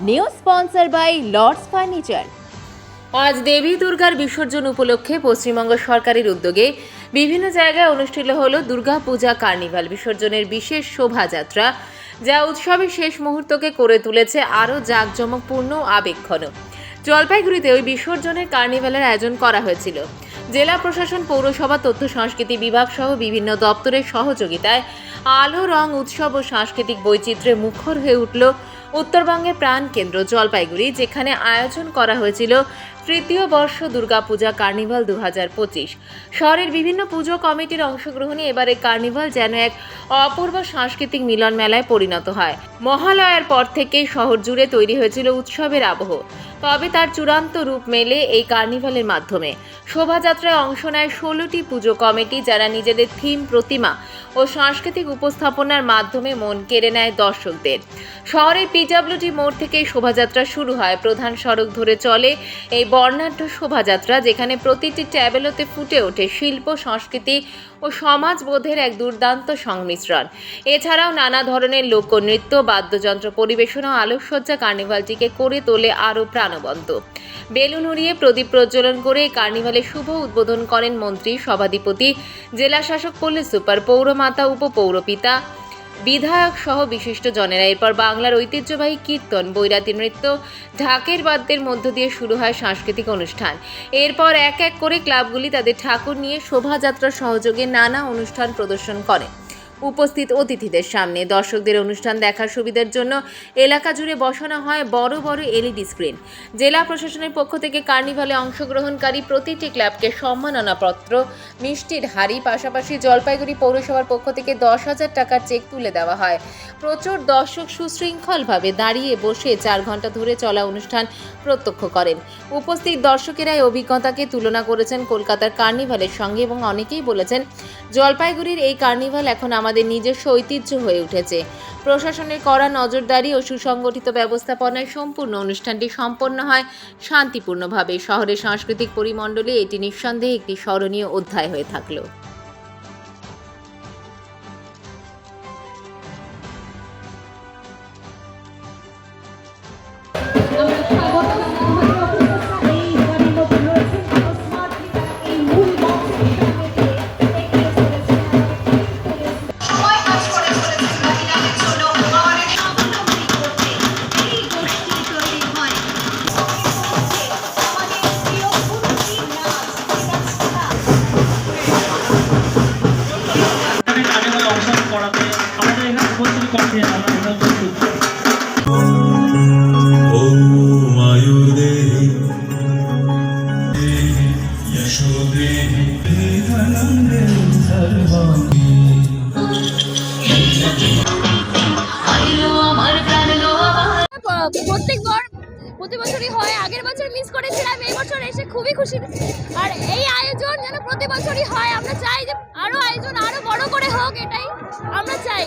New sponsor by Lords furniture আজ দেবী দুর্গার বিসর্জন উপলক্ষে পশ্চিমবঙ্গ সরকারের উদ্যোগে বিভিন্ন জায়গায় অনুষ্ঠিত হল দুর্গা পূজা কার্নিভাল বিসর্জনের বিশেষ শোভাযাত্রা, যা উৎসবের শেষ মুহূর্তকে করে তুলেছে আরও জাঁকজমকপূর্ণ আবেক্ষণ জলপাইগুড়িতে ওই বিসর্জনের কার্নিভালের আয়োজন করা হয়েছিল। জেলা প্রশাসন, পৌরসভা, তথ্য সংস্কৃতি বিভাগ সহ বিভিন্ন দপ্তরের সহযোগিতায় আলো, রং, উৎসব ও সাংস্কৃতিক বৈচিত্র্যে মুখর হয়ে উঠল উত্তরবঙ্গের প্রাণ কেন্দ্র জলপাইগুড়ি যেখানে আয়োজন করা হয়েছিল তৃতীয় বর্ষ দুর্গাপূজা কার্নিভাল দু হাজার পঁচিশ। শহরের বিভিন্ন পুজো কমিটির অংশগ্রহণে এবারে কার্নিভাল যেন এক অপূর্ব সাংস্কৃতিক মিলন মেলায় পরিণত হয়। মহালয়ার পর থেকেই শহর জুড়ে তৈরি হয়েছিল উৎসবের আবহ। তবে তার চূড়ান্ত রূপ মেলে এই কার্নিভালের মাধ্যমে। শোভাযাত্রায় অংশ নেয় ষোলোটি পুজো কমিটি যারা নিজেদের থিম, প্রতিমা ও সাংস্কৃতিক উপস্থাপনার মাধ্যমে মন কেড়ে নেয় দর্শকদের। শহরের পিডব্লিউডি মোড় থেকে শোভাযাত্রা শুরু হয়। প্রধান সড়ক ধরে চলে এই বর্ণাঢ্য শোভাযাত্রা, যেখানে প্রতিটি ট্যাবেলোতে ফুটে ওঠে শিল্প, সংস্কৃতি ও সমাজবোধের এক দুর্দান্ত সংমিশ্রণ। এছাড়াও নানা ধরনের লোকনৃত্য, বাদ্যযন্ত্র পরিবেশন ও আলোকসজ্জা কার্নিভালটিকে করে তোলে আরও প্রাণবন্ত। বেলুন উড়িয়ে প্রদীপ প্রজ্বলন করে কার্নিভালের শুভ উদ্বোধন করেন মন্ত্রী, সভাধিপতি জেলা শাসক সুপার, পৌরমাতা, উপপৌরপিতা বিধায়ক সহ বিশিষ্ট জনেরা এরপর বাংলার ঐতিহ্যবাহী কীর্তন, বৈরাতি নৃত্য, ঢাকের বাদ্যের মধ্য দিয়ে শুরু হয় সাংস্কৃতিক অনুষ্ঠান। এরপর এক এক করে ক্লাবগুলি তাদের ঠাকুর নিয়ে শোভাযাত্রার সহযোগে নানা অনুষ্ঠান প্রদর্শন করে। উপস্থিত অতিথিদের সামনে। দর্শকদের অনুষ্ঠান দেখার সুবিধার জন্য এলাকা জুড়ে বসানো হয় বড় বড় এলইডি স্ক্রিন। জেলা প্রশাসনের পক্ষ থেকে কার্নিভালে অংশগ্রহণকারী প্রতিটি ক্লাবকে সম্মাননাপত্র, মিষ্টির হাড়ি, পাশাপাশি জলপাইগুড়ি পৌরসভার পক্ষ থেকে দশ হাজার টাকার চেক তুলে দেওয়া হয়। প্রচুর দর্শক সুশৃঙ্খলভাবে দাঁড়িয়ে বসে চার ঘণ্টা ধরে চলা অনুষ্ঠান প্রত্যক্ষ করেন। উপস্থিত দর্শকেরা এই অভিজ্ঞতাকে তুলনা করেছেন কলকাতার কার্নিভালের সঙ্গে এবং অনেকেই বলেছেন, জলপাইগুড়ির এই কার্নিভাল এখন আমাদের নিজস্ব ঐতিহ্য হয়ে উঠেছে। প্রশাসনের কড়া নজরদারি ও সুসংগঠিত ব্যবস্থাপনায় সম্পূর্ণ অনুষ্ঠানটি সম্পন্ন হয় শান্তিপূর্ণভাবে। শহরের সাংস্কৃতিক পরিমণ্ডলে এটি নিঃসন্দেহে একটি স্মরণীয় অধ্যায় হয়ে থাকল। দর্শন করাতে আমাদের এখানে উপস্থিত করছে আমরা এখানে উপস্থিত প্রতি বছরই হয়। আগের বছর মিস করেছিলাম, এই বছর এসে খুবই খুশি। আর এই আয়োজন যেন প্রতি বছরই হয়, আমরা চাই যে আরও আয়োজন আরও বড় করে হোক, এটাই আমরা চাই।